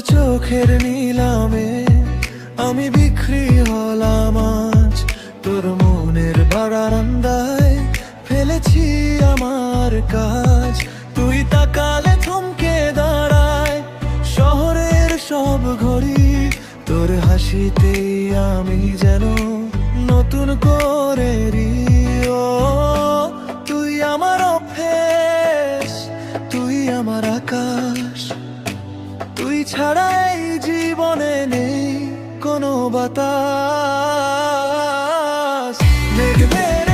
চোখের নিলামে আমি বিক্রি হলাম আজ। তোর মনের বারান্দায় ফেলেছি আমার কাজ। তুই তাকালে থমকে দাঁড়ায়, শহরের সব ঘড়ি। তোর হাসিতে আমি যেন নতুন করে রিও কোনো বাতাস মেঘদের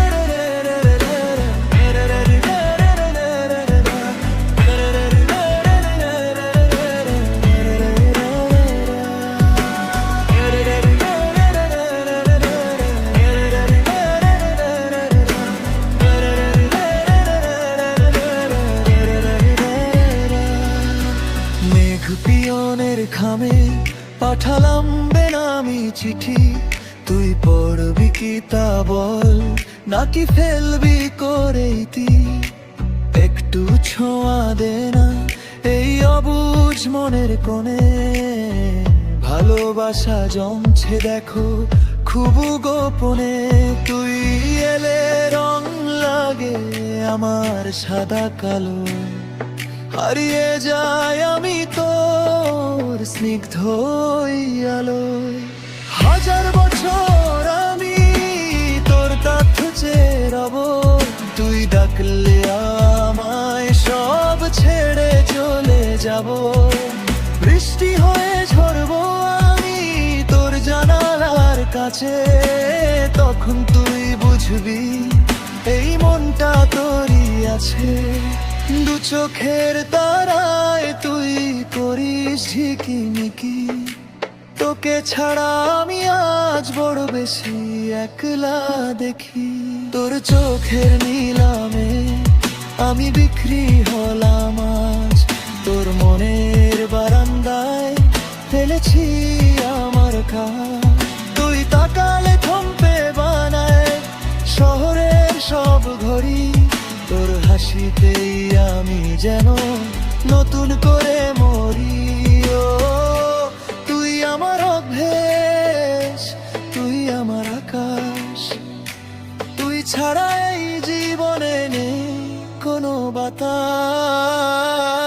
মেঘ পিয়নের খামে পাঠালাম বেনামি চিঠি। তুই পড়বি কি তা বল, নাকি ফেলবি করে ইতি একটু ছোঁয়া দে না এই অবুঝ মনের কোণে। ভালোবাসা জমছে দেখো খুব গোপনে। তুই এলে রং লাগে আমার সাদা কালো। হারিয়ে যায় আমি তোর স্নিগ্ধ হাজার বছর আমি তোর তথ্য চেরাব। তুই ডাকলে আমায় সব ছেড়ে চলে যাব। বৃষ্টি হয়ে ঝরবো আমি তোর জানালার কাছে। তখন তুই বুঝবি এই মনটা তোরই আছে। দু চোখের তারায় তুই করিস ঝিকিমিকি। তোকে ছাড়া আমি আজ বড় বেশি একলা দেখি। তোর চোখের নিলামে আমি বিক্রি হলাম আজ। তোর মনের বারান্দায় ফেলেছি আমার কাজ। হাসিতেই আমি যেন নতুন করে মরি ও তুই আমার অভ্যেস, তুই আমার আকাশ। তুই ছাড়া এই জীবনে নেই কোনো বাতাস।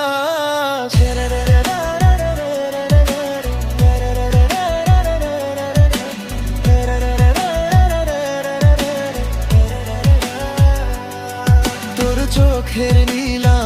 চোখের নীলা